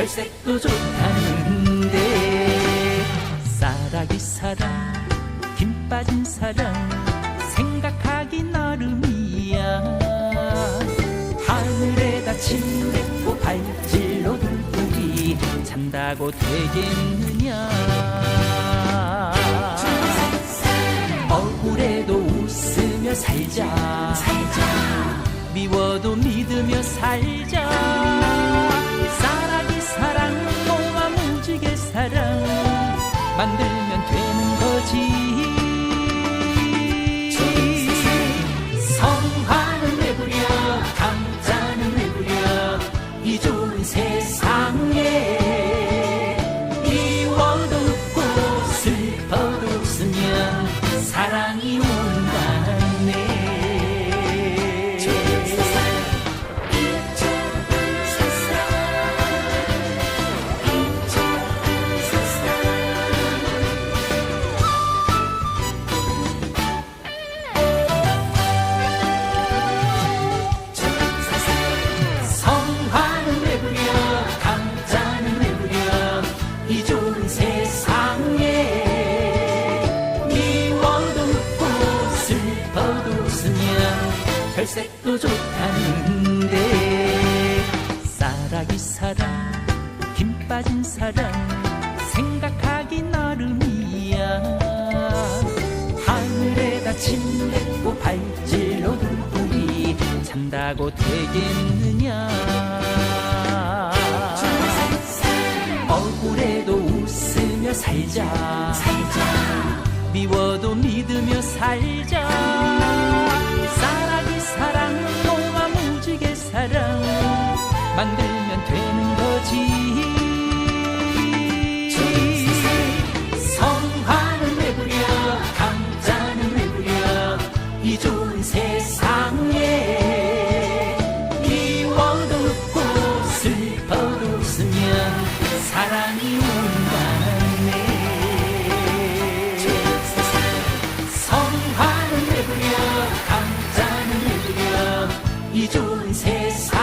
혈색도 좋다는데 쌀아기 사랑 김 빠진 사랑 생각하기 나름이야. 하늘에다 침뱉고 발질로 불고기 잔다고 되겠느냐. 억울해도 웃으며 살자. 미워도 믿으며 살자 혈색도 좋다는데 쌀아기 사랑 김 빠진 사랑 생각하기 나름이야. 하늘에다 침뱉고 발질로 불고기 잔다고 되겠느냐. 억울해도 웃으며 살자. 미워도 믿으며 살자 사랑 만들면 되는 거지 rejoice his